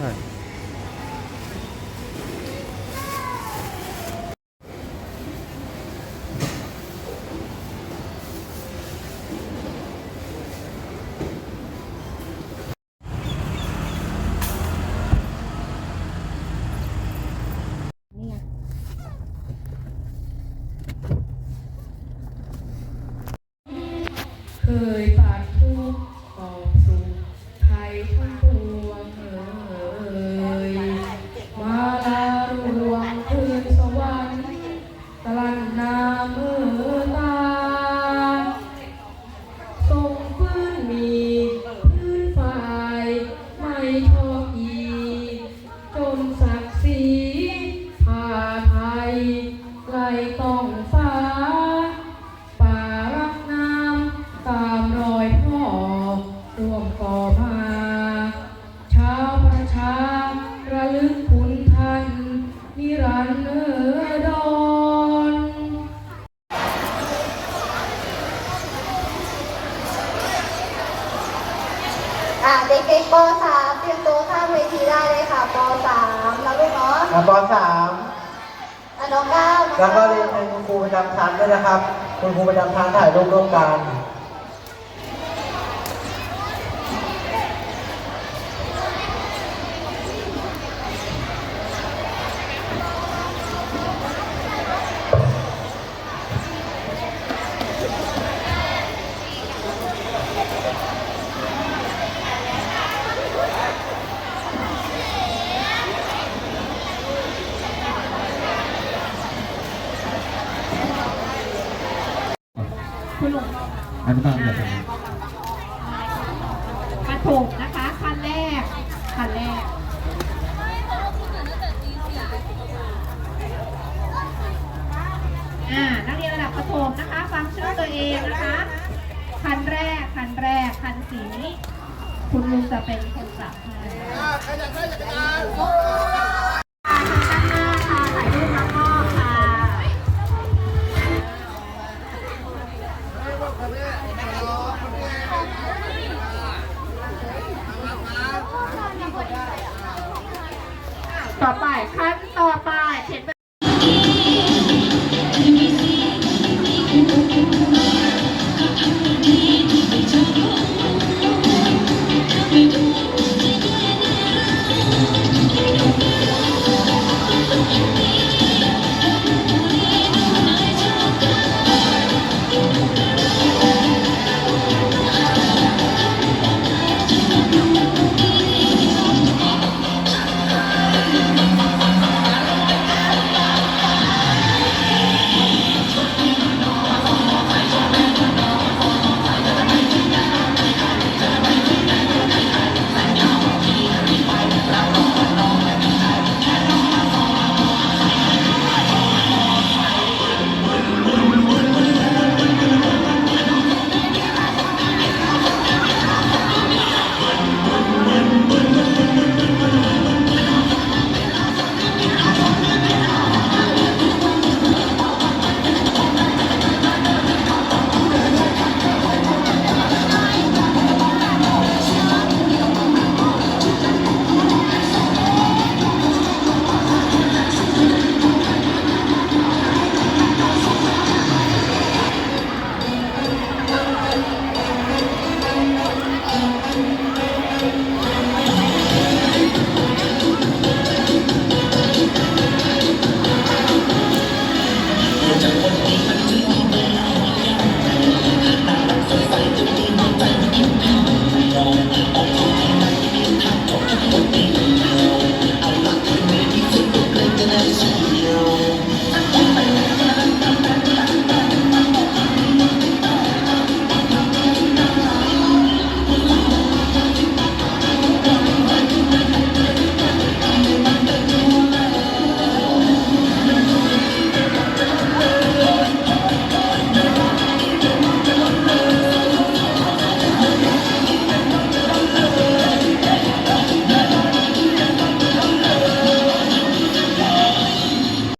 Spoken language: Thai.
ใช่ มก่อมาชาวประชาระลึกคุณท่านนิรันดรอะเด็กๆป .3 เตรียมตัวข้ามเวทีได้เลยค่ะป .3 นะลูกเนาะอะปสาม อะน้องก้าวน้องแล้วก็ก้าวเรียนเชิญคุณครูประจำชั้นด้วยนะครับ คุณครูประจำชั้นถ่ายรูปร่วมกัน อนุบาลแบบนี้ประถมนะคะคันแรกคันแรกอ่านักเรียนระดับประถมนะคะฟังชื่อตัวเองนะคะคันแรกคันแรกคันสี คุณลุงจะเป็นคนจับให้ খান